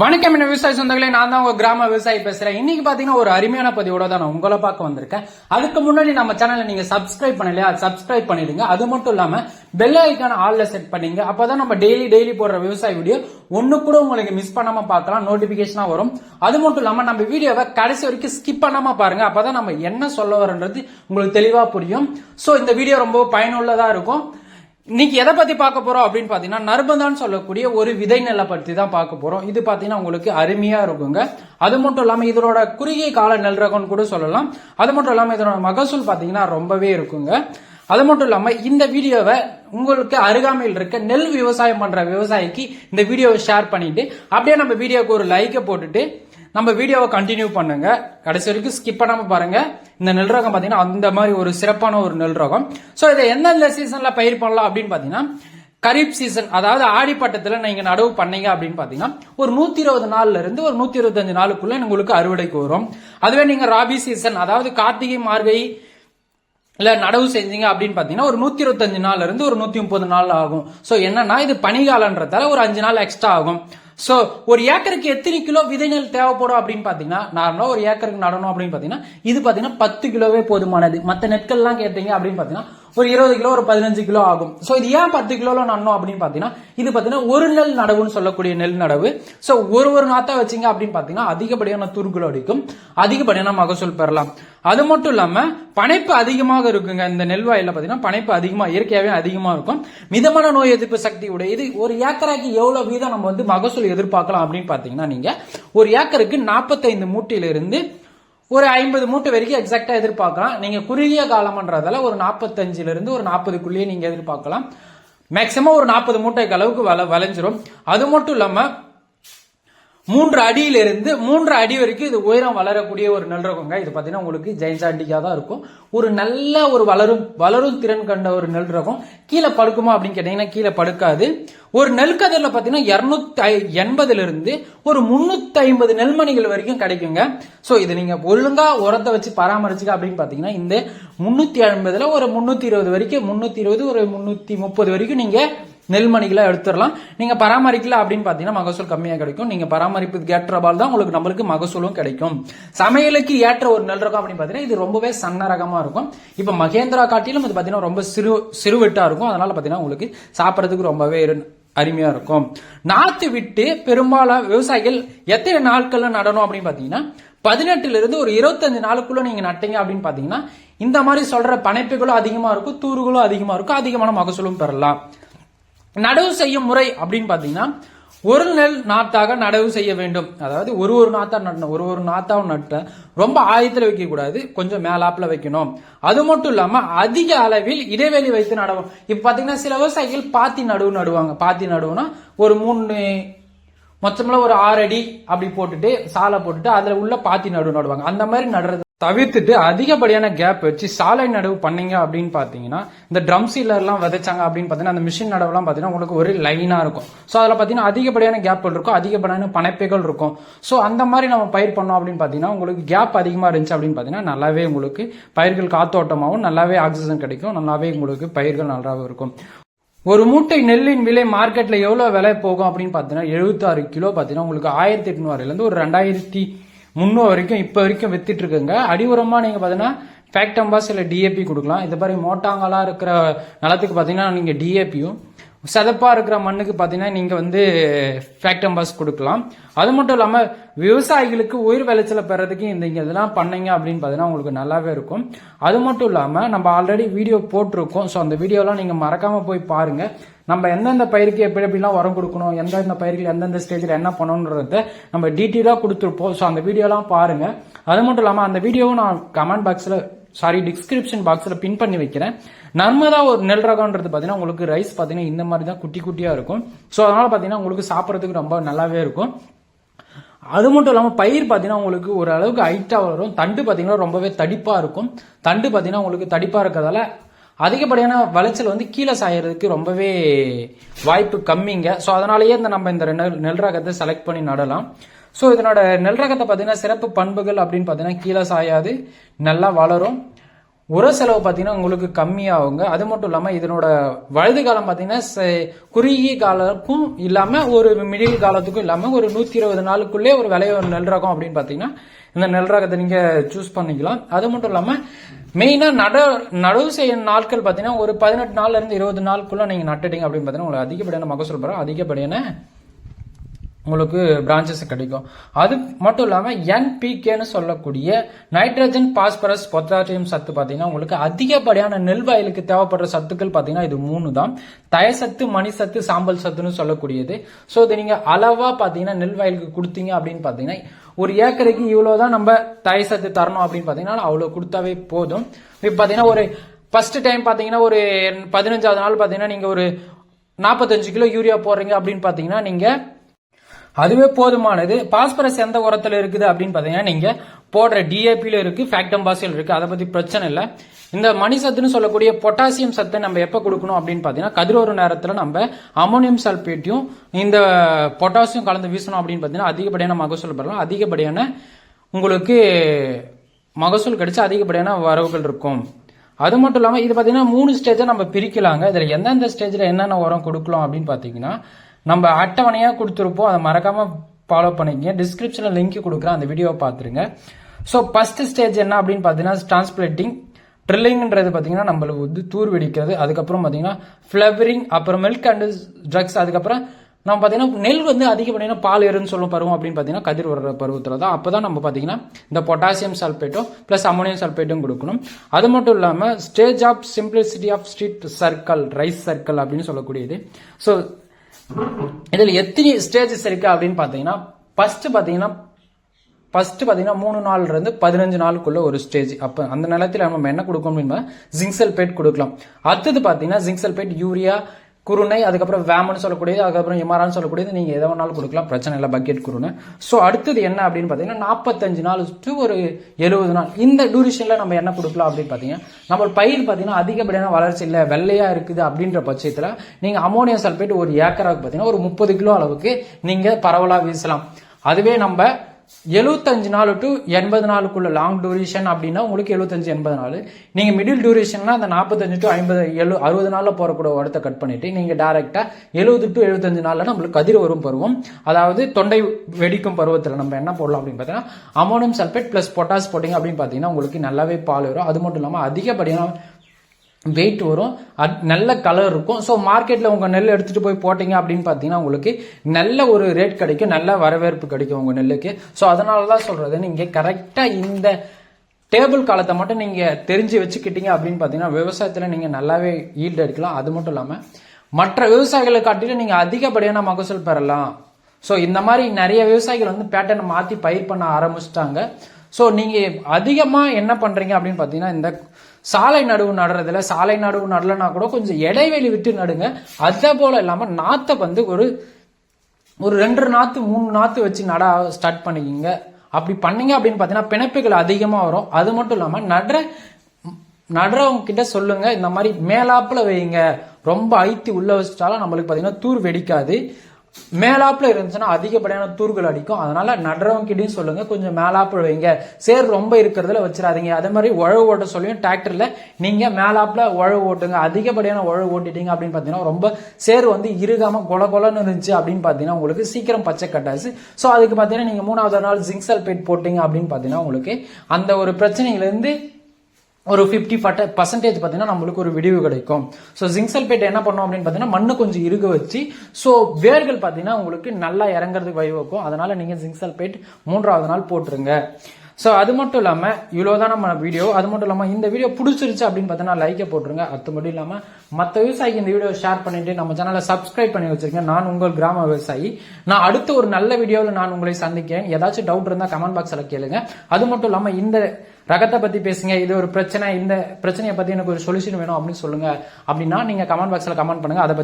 வணக்கம் என்ன விவசாய சொந்தங்களே நான் தான் உங்க கிராம விவசாயி பேசுறேன். இன்னைக்கு பாத்தீங்கன்னா ஒரு அருமையான பதிவோட தான் நான் உங்களை பார்க்க வந்திருக்கேன். அதுக்கு முன்னாடி நம்ம சேனலை நீங்க சப்ஸ்கிரைப் பண்ணலையா? சப்ஸ்கிரைப் பண்ணிடுங்க. அது மட்டும் இல்லாம பெல் ஐக்கான ஆல்ல செட் பண்ணீங்க அப்பதான் நம்ம டெய்லி டெய்லி போடுற விவசாய வீடியோ ஒண்ணு கூட உங்களுக்கு மிஸ் பண்ணாம பார்க்கலாம். நோட்டிபிகேஷனா வரும். அது மட்டும் இல்லாம நம்ம வீடியோவை கடைசி வரைக்கும் ஸ்கிப் பண்ணாம பாருங்க. அப்பதான் நம்ம என்ன சொல்ல வரோன்றது உங்களுக்கு தெளிவா புரியும். சோ இந்த வீடியோ ரொம்ப பயனுள்ளதா இருக்கும். இன்னைக்கு எதை பத்தி பார்க்க போறோம் அப்படின்னு பாத்தீங்கன்னா நர்பந்தான்னு சொல்லக்கூடிய ஒரு விதை நெல்லை பத்தி தான் பார்க்க போறோம். இது பாத்தீங்கன்னா உங்களுக்கு அருமையா இருக்குங்க. அது மட்டும் இல்லாம இதனோட குறுகிய கால நெல் ரகம்னு கூட சொல்லலாம். அது மட்டும் இல்லாம இதனோட மகசூல் பாத்தீங்கன்னா ரொம்பவே இருக்குங்க. அது மட்டும் இல்லாம இந்த வீடியோவை உங்களுக்கு அருகாமையில் இருக்க நெல் விவசாயம் பண்ற விவசாயிக்கு இந்த வீடியோவை ஷேர் பண்ணிட்டு அப்படியே நம்ம வீடியோக்கு ஒரு லைக்கை போட்டுட்டு நம்ம வீடியோவை கண்டினியூ பண்ணுங்க. கடைசி வரைக்கும் ஸ்கிப் பண்ணாம பாருங்க. இந்த நெல் ரகம் பாத்தீங்கன்னா அந்த மாதிரி ஒரு சிறப்பான ஒரு நெல் ரகம். சோ இதை எந்தெந்த சீசன்ல பயிர் பண்ணலாம் அப்படின்னு பாத்தீங்கன்னா கரீப் சீசன் அதாவது ஆடிப்பட்டத்துல நீங்க நடவு பண்ணீங்க அப்படின்னு பாத்தீங்கன்னா ஒரு நூத்தி இருபது நாள்ல இருந்து ஒரு நூத்தி இருபத்தஞ்சு நாளுக்குள்ள உங்களுக்கு அறுவடைக்கு வரும் அதுவே நீங்க ராபி சீசன் அதாவது கார்த்திகை மார்கழி இல்ல நடவு செஞ்சீங்க அப்படின்னு பாத்தீங்கன்னா ஒரு நூத்தி இருபத்தஞ்சு நாள்ல இருந்து ஒரு நூத்தி முப்பது நாள் ஆகும். சோ என்னன்னா இது பனிகாலன்றதால ஒரு அஞ்சு நாள் எக்ஸ்ட்ரா ஆகும். சோ ஒரு ஏக்கருக்கு எத்தனை கிலோ விதைகள் தேவைப்படும் அப்படின்னு பார்த்தீங்கன்னா நார்மலா ஒரு ஏக்கருக்கு நடணும் அப்படின்னு பார்த்தீங்கன்னா இது பாத்தீங்கன்னா பத்து கிலோவே போதுமானது. மத்த நெற்கள்லாம் கேட்டீங்க அப்படின்னு பார்த்தீங்கன்னா ஒரு இருபது கிலோ ஒரு பதினஞ்சு கிலோ ஆகும். சோ இது ஏன் பத்து கிலோல நடணும் அப்படின்னு பாத்தீங்கன்னா இது பாத்தீங்கன்னா ஒரு நெல் நடவுன்னு சொல்லக்கூடிய நெல் நடவு. சோ ஒரு ஒரு நாத்தா வச்சீங்க அப்படின்னு பாத்தீங்கன்னா அதிகப்படியான துருக்குள் அடிக்கும். அதிகப்படியான மகசூல் பெறலாம். அது மட்டும் இல்லாம பனைப்பு அதிகமாக இருக்குங்க. இந்த நெல் வயல்ல பாத்தீங்கன்னா பனைப்பு அதிகமா இயற்கையாவே அதிகமா இருக்கும். மிதமான நோய் எதிர்ப்பு சக்தி உடைய இது ஒரு ஏக்கராக்கு எவ்வளவு வீதம் நம்ம வந்து மகசூல் எதிர்பார்க்கலாம் அப்படின்னு பாத்தீங்கன்னா நீங்க ஒரு ஏக்கருக்கு நாற்பத்தைந்து மூட்டையிலிருந்து ஒரு ஐம்பது மூட்டை வரைக்கும் எக்ஸாக்டா எதிர்பார்க்கலாம். நீங்க குறுகிய காலம்ன்றதால ஒரு நாற்பத்தஞ்சுல இருந்து ஒரு நாற்பதுக்குள்ளேயே நீங்க எதிர்பார்க்கலாம். மேக்சிமம் ஒரு நாற்பது மூட்டைக்கு அளவுக்கு வள விளைஞ்சிரும். அது மட்டும் இல்லாம மூன்று அடியிலிருந்து மூன்று அடி வரைக்கும் இது உயரம் வளரக்கூடிய ஒரு நெல் ரகங்க இது பார்த்தீங்கன்னா உங்களுக்கு ஜெயின்சாண்டிக்கா தான் இருக்கும். ஒரு நல்ல ஒரு வளரும் வளரும் திறன் கண்ட ஒரு நெல் ரகம் கீழே படுக்குமா அப்படின்னு கேட்டீங்கன்னா கீழே படுக்காது. ஒரு நெல் கதிரில் பார்த்தீங்கன்னா இரநூத்தி எண்பதுலேருந்து ஒரு முந்நூற்றி ஐம்பது நெல்மணிகள் வரைக்கும் கிடைக்குங்க. ஸோ இது நீங்கள் ஒழுங்காக உரத்தை வச்சு பராமரிச்சுக்க அப்படின்னு பார்த்தீங்கன்னா இந்த முந்நூற்றி ஐம்பதில் ஒரு முந்நூற்றி இருபது வரைக்கும் முந்நூற்றி இருபது ஒரு முந்நூற்றி முப்பது வரைக்கும் நீங்கள் நெல்மணிகளை எடுத்துடலாம். நீங்கள் பராமரிக்கல அப்படின்னு பார்த்தீங்கன்னா மகசூல் கம்மியாக கிடைக்கும். நீங்கள் பராமரிப்புக்கு ஏற்ற பால் தான் உங்களுக்கு நம்மளுக்கு மகசூலும் கிடைக்கும். சமையலுக்கு ஏற்ற ஒரு நெல் ரகம் அப்படின்னு பார்த்தீங்கன்னா இது ரொம்பவே சன்ன ரகமாக இருக்கும். இப்போ மகேந்திரா காட்டிலும் இது பார்த்தீங்கன்னா ரொம்ப சிறு சிறுவெட்டாக இருக்கும். அதனால பார்த்தீங்கன்னா உங்களுக்கு சாப்பிட்றதுக்கு ரொம்பவே அருமையாக இருக்கும். நாற்று விட்டு பெரும்பாலும் விவசாயிகள் எத்தனை நாட்கள்ல நடணும் அப்படின்னு பார்த்தீங்கன்னா பதினெட்டுல இருந்து ஒரு இருபத்தஞ்சு நாளுக்குள்ள நீங்க நட்டீங்க அப்படின்னு பாத்தீங்கன்னா இந்த மாதிரி சொல்ற பனைப்புகளும் அதிகமா இருக்கும் தூறுகளும் அதிகமா இருக்கும். அதிகமான மகசூலும் பெறலாம். நடவு செய்யும் முறை அப்படின்னு பார்த்தீங்கன்னா ஒரு நெல் நாத்தாக நடவு செய்ய வேண்டும். அதாவது ஒரு ஒரு நாத்தா நடணும் ஒரு ஒரு நாத்தாவும் நட்ட ரொம்ப ஆயத்தில் வைக்கக்கூடாது. கொஞ்சம் மேலாப்பில் வைக்கணும். அது மட்டும் இல்லாமல் அதிக அளவில் இடைவெளி வைத்து நடவும். இப்போ பார்த்தீங்கன்னா சில விவசாயிகள் பாத்தி நடுவு நடுவாங்க. பாத்தி நடுவுனா ஒரு மூணு மொத்தமெல்லாம் ஒரு ஆறு அடி அப்படி போட்டுட்டு சாலை போட்டுட்டு அதில் உள்ள பாத்தி நடுவு நடுவாங்க. அந்த மாதிரி நடுறது தவிர்த்துட்டு அதிகப்படியான கேப் வச்சு சாலை நடவு பண்ணீங்க அப்படின்னு பாத்தீங்கன்னா இந்த ட்ரம் சீலர்லாம் விதைச்சாங்க அப்படின்னு பாத்தீங்கன்னா அந்த மிஷின் நடவுலாம் பாத்தீங்கன்னா உங்களுக்கு ஒரு லைனா இருக்கும். ஸோ அதில் பாத்தீங்கன்னா அதிகப்படியான கேப்கள் இருக்கும். அதிகப்படியான பனைப்பைகள் இருக்கும். ஸோ அந்த மாதிரி நம்ம பயிர் பண்ணோம் அப்படின்னு பாத்தீங்கன்னா உங்களுக்கு கேப் அதிகமா இருந்துச்சு அப்படின்னு பாத்தீங்கன்னா நல்லாவே உங்களுக்கு பயிர்கள் காத்தோட்டமாகவும் நல்லாவே ஆக்சிஜன் கிடைக்கும். நல்லாவே உங்களுக்கு பயிர்கள் நல்லாவே இருக்கும். ஒரு மூட்டை நெல்லின் விலை மார்க்கெட்டில் எவ்வளோ விலை போகும் அப்படின்னு பார்த்தீங்கன்னா எழுபத்தாறு கிலோ பார்த்தீங்கன்னா உங்களுக்கு ஆயிரத்தி எட்நூறுலேருந்து ஒரு ரெண்டாயிரத்தி முன்னூறு வரைக்கும் இப்போ வரைக்கும் வித்துட்டு இருக்குங்க அடி உரமா நீங்க பாத்தீங்கன்னா ஃபேக்டம்பாஸ் இல்லை டிஏபி கொடுக்கலாம். இது மாதிரி மோட்டாங்கலா இருக்கிற நிலத்துக்கு பார்த்தீங்கன்னா நீங்கள் டிஏபியும் சதப்பாக இருக்கிற மண்ணுக்கு பார்த்தீங்கன்னா நீங்கள் வந்து ஃபேக்டம்பாஸ் கொடுக்கலாம். அது மட்டும் இல்லாமல் விவசாயிகளுக்கு உயிர் விளைச்சலை பெறதுக்கு இந்த இங்கே இதெல்லாம் பண்ணீங்க அப்படின்னு பார்த்தீங்கன்னா உங்களுக்கு நல்லாவே இருக்கும். அது மட்டும் இல்லாமல் நம்ம ஆல்ரெடி வீடியோ போட்டிருக்கோம். ஸோ அந்த வீடியோலாம் நீங்கள் மறக்காமல் போய் பாருங்கள் நம்ம எந்தெந்த பயிருக்கு எப்படி எப்படிலாம் உரம் கொடுக்கணும் எந்தெந்த பயிர்கள் எந்தெந்த ஸ்டேஜில் என்ன பண்ணணுன்றத நம்ம டீட்டெயிலாக கொடுத்துருப்போம். ஸோ அந்த வீடியோலாம் பாருங்கள் அது மட்டும் இல்லாமல் அந்த வீடியோவும் நான் கமெண்ட் பாக்ஸில் சாரி டிஸ்கிரிப்ஷன் பாக்ஸில் பின் பண்ணி வைக்கிறேன். நர்மதா ஒரு நெல் ரகம்ன்றது பார்த்தீங்கன்னா உங்களுக்கு ரைஸ் பார்த்தீங்கன்னா இந்த மாதிரி தான் குட்டி குட்டியாக இருக்கும். ஸோ அதனால் பார்த்தீங்கன்னா உங்களுக்கு சாப்பிட்றதுக்கு ரொம்ப நல்லாவே இருக்கும். அது மட்டும் இல்லாமல் பயிர் பார்த்தீங்கன்னா உங்களுக்கு ஒரு அளவுக்கு ஹைட்டாக வரும். தண்டு பார்த்தீங்கன்னா ரொம்பவே தடிப்பாக இருக்கும். தண்டு பார்த்தீங்கன்னா உங்களுக்கு தடிப்பாக இருக்கிறதால அதிகப்படியான விளைச்சல் வந்து கீழே சாயறதுக்கு ரொம்பவே வாய்ப்பு கம்மிங்க. ஸோ அதனாலேயே இந்த நம்ம இந்த நெல் நெல் ரகத்தை செலக்ட் பண்ணி நடலாம். ஸோ இதனோட நெல் ரகத்தை பார்த்தீங்கன்னா சிறப்பு பண்புகள் அப்படின்னு பார்த்தீங்கன்னா கீழே சாயாது நல்லா வளரும். உர செலவு பார்த்தீங்கன்னா உங்களுக்கு கம்மியாகுங்க. அது மட்டும் இல்லாமல் இதனோட வயது காலம் பார்த்தீங்கன்னா குறுகிய காலத்துக்கும் இல்லாமல் ஒரு மிடில் காலத்துக்கும் இல்லாமல் ஒரு நூற்றி இருபது நாளுக்குள்ளே ஒரு விளைய நெல் ரகம் அப்படின்னு பார்த்தீங்கன்னா இந்த நெல் ரகத்தை நீங்கள் சூஸ் பண்ணிக்கலாம். அது மட்டும் இல்லாமல் மெயினாக நட நடவு செய்ய நாட்கள் பார்த்தீங்கன்னா ஒரு பதினெட்டு நாள்ல இருந்து இருபது நாளுக்குள்ளே நீங்கள் நட்டுட்டீங்க அப்படின்னு பார்த்தீங்கன்னா உங்களுக்கு அதிகப்படியான மகசூல் பெறும். அதிகப்படியான உங்களுக்கு பிரான்ச்சஸ் கிடைக்கும். அது மட்டும் இல்லாமல் என்பிகேன்னு சொல்லக்கூடிய நைட்ரஜன் பாஸ்பரஸ் பொத்தாசியம் சத்து பார்த்தீங்கன்னா உங்களுக்கு அதிகப்படியான நெல் வயலுக்கு தேவைப்படுற சத்துக்கள் பார்த்தீங்கன்னா இது மூணு தான். தயசத்து மணி சத்து சாம்பல் சத்துன்னு சொல்லக்கூடியது. ஸோ இது நீங்கள் அளவாக பார்த்தீங்கன்னா நெல் வயலுக்கு கொடுத்தீங்க அப்படின்னு பார்த்தீங்கன்னா ஒரு ஏக்கருக்கு இவ்வளோ தான் நம்ம தயசத்து தரணும் அப்படின்னு பார்த்தீங்கன்னா அவ்வளோ கொடுத்தாவே போதும். இப்போ பார்த்தீங்கன்னா ஒரு ஃபர்ஸ்ட் டைம் பார்த்தீங்கன்னா ஒரு பதினஞ்சாவது நாள் பார்த்தீங்கன்னா நீங்கள் ஒரு நாற்பத்தஞ்சு கிலோ யூரியா போடுறீங்க அப்படின்னு பார்த்தீங்கன்னா நீங்கள் அதுவே போதுமானது. பாஸ்பரஸ் எந்த உரத்துல இருக்குது அப்படின்னு பார்த்தீங்கன்னா நீங்க போடுற டிஏபியில இருக்கு ஃபேக்டம்பாசியில் இருக்குது இருக்கு அதை பத்தி பிரச்சனை இல்லை. இந்த மணி சத்துன்னு சொல்லக்கூடிய பொட்டாசியம் சத்தை நம்ம எப்போ கொடுக்கணும் அப்படின்னு பார்த்தீங்கன்னா கதிரோரு நேரத்தில் நம்ம அமோனியம் சல்பேட்டையும் இந்த பொட்டாசியம் கலந்து வீசணும் அப்படின்னு பார்த்தீங்கன்னா அதிகப்படியான மகசூல் பெறலாம். அதிகப்படியான உங்களுக்கு மகசூல் கிடைச்சு அதிகப்படியான வரவுகள் இருக்கும். அது மட்டும் இல்லாமல் இது பார்த்தீங்கன்னா மூணு ஸ்டேஜை நம்ம பிரிக்கலாங்க. இதில் எந்தெந்த ஸ்டேஜில் என்னென்ன உரம் கொடுக்கலாம் அப்படின்னு பார்த்தீங்கன்னா நம்ம அட்டவணையாக கொடுத்துருப்போம். அதை மறக்காமல் ஃபாலோ பண்ணிக்கங்க. டிஸ்கிரிப்ஷனில் லிங்க் கொடுக்குறேன். அந்த வீடியோவை பார்த்துருங்க. ஸோ ஃபர்ஸ்ட் ஸ்டேஜ் என்ன அப்படின்னு பார்த்தீங்கன்னா டிரான்ஸ்பிளேட்டிங் ட்ரில்லிங்ன்றது பார்த்தீங்கன்னா நம்மளுக்கு வந்து தூர் வெடிக்கிறது. அதுக்கப்புறம் பார்த்தீங்கன்னா ஃப்ளவரிங் அப்புறம் மில்க் அண்ட் ட்ரக்ஸ் அதுக்கப்புறம் நம்ம பார்த்தீங்கன்னா நெல் வந்து அதிகப்படியான பால் எருன்னு சொல்லும் பருவம் அப்படின்னு பார்த்தீங்கன்னா கதிர் வர்ற பருவத்தில் தான். அப்போ தான் நம்ம பார்த்தீங்கன்னா இந்த பொட்டாசியம் சல்பேட்டும் ப்ளஸ் அமோனியம் சல்பேட்டும் கொடுக்கணும். அது மட்டும் இல்லாமல் stage of simplicity of street circle rice circle அப்படின்னு சொல்லக்கூடியது. ஸோ இதில் எத்தனை ஸ்டேஜஸ் இருக்கு அப்படின்னு பார்த்தீங்கன்னா ஃபர்ஸ்ட் பார்த்தீங்கன்னா ஃபர்ஸ்ட் பார்த்தீங்கன்னா மூணு நாள்ல இருந்து பதினஞ்சு நாளுக்குள்ள ஒரு ஸ்டேஜ் அப்போ அந்த நிலத்தில் நம்ம என்ன கொடுக்கணும் அப்படின்னா ஜிங்க் கொடுக்கலாம். அடுத்தது பார்த்தீங்கன்னா ஜிங்க்சல்பேட் யூரியா குருணை அதுக்கப்புறம் வேமன்னு சொல்லக்கூடியது அதுக்கப்புறம் எம்ஆர்ஆன்னு சொல்லக்கூடியது நீங்கள் எதை வேணாலும் கொடுக்கலாம் பிரச்சனை இல்லை பக்கெட் குருணை. ஸோ அடுத்தது என்ன அப்படின்னு பார்த்தீங்கன்னா நாற்பத்தஞ்சு நாள் டு ஒரு எழுபது நாள். இந்த டூரிஷனில் நம்ம என்ன கொடுக்கலாம் அப்படின்னு பார்த்தீங்கன்னா நம்ம பயிர் பார்த்தீங்கன்னா அதிகப்படியான வளர்ச்சி இல்லை வெள்ளையாக இருக்குது அப்படின்ற பட்சத்தில் நீங்கள் அமோனியம் சல்பேட் ஒரு ஏக்கராவுக்கு பார்த்தீங்கன்னா ஒரு முப்பது கிலோ அளவுக்கு நீங்கள் பரவலாக வீசலாம். அதுவே நம்ம எழுபத்தஞ்சு நாள் டு எண்பது நாளுக்குள்ள லாங் டூரேஷன் அப்படின்னா உங்களுக்கு எழுபத்தஞ்சு எண்பது நாள். நீங்கள் மிடில் டூரேஷன்னா அந்த நாற்பத்தஞ்சு டு ஐம்பது எழு அறுபது நாளில் போறக்கூடிய உடத்த கட் பண்ணிவிட்டு நீங்கள் டேரெக்டாக எழுபது டு எழுபத்தஞ்சு நாளில் நம்மளுக்கு கதிர் வரும் பருவம். அதாவது தொண்டை வெடிக்கும் பருவத்தில் நம்ம என்ன போடலாம் அப்படின்னு பார்த்தீங்கன்னா அமோனியம் சல்ஃபேட் ப்ளஸ் பொட்டாஸ் போட்டிங்க அப்படின்னு பார்த்தீங்கன்னா உங்களுக்கு நல்லாவே பால் வரும். அது மட்டும் இல்லாமல் அதிகப்படியான வெயிட் வரும். அது நல்ல கலர் இருக்கும். ஸோ மார்க்கெட்டில் உங்கள் நெல் எடுத்துகிட்டு போய் போட்டீங்க அப்படின்னு பார்த்தீங்கன்னா உங்களுக்கு நல்ல ஒரு ரேட் கிடைக்கும். நல்ல வரவேற்பு கிடைக்கும் உங்கள் நெல்லுக்கு. ஸோ அதனால தான் சொல்கிறது நீங்கள் கரெக்டாக இந்த டேபிள் காலத்தை மட்டும் நீங்கள் தெரிஞ்சு வச்சுக்கிட்டீங்க அப்படின்னு பார்த்தீங்கன்னா விவசாயத்தில் நீங்கள் நல்லாவே ஈல்டு எடுக்கலாம் அது மட்டும் இல்லாமல் மற்ற விவசாயிகளை காட்டிலும் நீங்கள் அதிகப்படியான மகசூல் பெறலாம். ஸோ இந்த மாதிரி நிறைய விவசாயிகள் வந்து பேட்டர்னை மாற்றி பயிர் பண்ண ஆரம்பிச்சிட்டாங்க. ஸோ நீங்கள் அதிகமாக என்ன பண்ணுறீங்க அப்படின்னு பார்த்தீங்கன்னா இந்த சாலை நடுவு நடுறதுல சாலை நடுவு நடலனா கூட கொஞ்சம் இடைவெளி விட்டு நடுங்க. அதே போல் இல்லாமல் நாற்றை வந்து ஒரு ஒரு ரெண்டு நாற்று மூணு நாற்று வச்சு நட ஸ்டார்ட் பண்ணிக்கிங்க. அப்படி பண்ணீங்க அப்படின்னு பார்த்தீங்கன்னா பிணைப்புகள் அதிகமாக வரும். அது மட்டும் இல்லாமல் நடுற நடுறவங்க கிட்ட சொல்லுங்க. இந்த மாதிரி மேலாப்பில் வைங்க. ரொம்ப ஐத்தி உள்ள வச்சிட்டாலும் நம்மளுக்கு பார்த்தீங்கன்னா தூர் வெடிக்காது. மேலாப்பில் இருந்துச்சுன்னா அதிகப்படியான தூர்கள் அடிக்கும். அதனால நடுறவங்க கிட்டயும் சொல்லுங்க. கொஞ்சம் மேலாப்பில் வைங்க. சேர் ரொம்ப இருக்கிறதுல வச்சிடாதீங்க. அதே மாதிரி உழவு ஓட்ட சொல்லியும் டிராக்டரில் நீங்க மேலாப்பில் உழவு ஓட்டுங்க. அதிகப்படியான உழவு ஓட்டிட்டீங்க அப்படின்னு பார்த்தீங்கன்னா ரொம்ப சேர் வந்து இறுகாம கொல கொலன்னு இருந்துச்சு அப்படின்னு பார்த்தீங்கன்னா உங்களுக்கு சீக்கிரம் பச்சை கட்டாச்சு. ஸோ அதுக்கு பார்த்தீங்கன்னா நீங்க மூணாவது நாள் ஜிங்க் சல்பேட் போட்டீங்க அப்படின்னு பார்த்தீங்கன்னா உங்களுக்கு அந்த ஒரு பிரச்சனையிலேருந்து ஒரு ஃபிஃப்டி பர்சன்டேஜ் பார்த்தீங்கன்னா நம்மளுக்கு ஒரு விடிவு கிடைக்கும். ஸோ ஜிங்சல்பேட் என்ன பண்ணோம் அப்படின்னு பார்த்தீங்கன்னா மண்ணு கொஞ்சம் இருக வச்சு ஸோ வேர்கள் பார்த்தீங்கன்னா உங்களுக்கு நல்லா இறங்குறதுக்கு வழிவகுக்கும். அதனால நீங்கள் ஜிங்சல்பேட் மூன்றாவது நாள் போட்டுருங்க. ஸோ அது மட்டும் இல்லாமல் இவ்வளோதான் நம்ம வீடியோ அது மட்டும் இல்லாமல் இந்த வீடியோ பிடிச்சிருச்சு அப்படின்னு பார்த்தீங்கன்னா லைக்கை போட்டுருங்க. அது மட்டும் இல்லாமல் மற்ற விவசாயிக்கு இந்த வீடியோ ஷேர் பண்ணிட்டு நம்ம சேனலை சப்ஸ்கிரைப் பண்ணி வச்சிருக்கேன் நான் உங்கள் கிராம விவசாயி. நான் அடுத்த ஒரு நல்ல வீடியோவில் நான் உங்களை சந்திக்கிறேன். ஏதாச்சும் டவுட் இருந்தால் கமெண்ட் பாக்ஸில் கேளுங்க. அது மட்டும் இல்லாமல் இந்த ரகத்தை பத்தி பேசுங்க. இது ஒரு பிரச்சனை. இந்த பிரச்சனையை பத்தி எனக்கு ஒரு சொல்யூஷன் வேணும் அப்படின்னு சொல்லுங்க. அப்படின்னா நீங்க கமெண்ட் பாக்ஸ்ல கமெண்ட் பண்ணுங்க. அதை பத்தி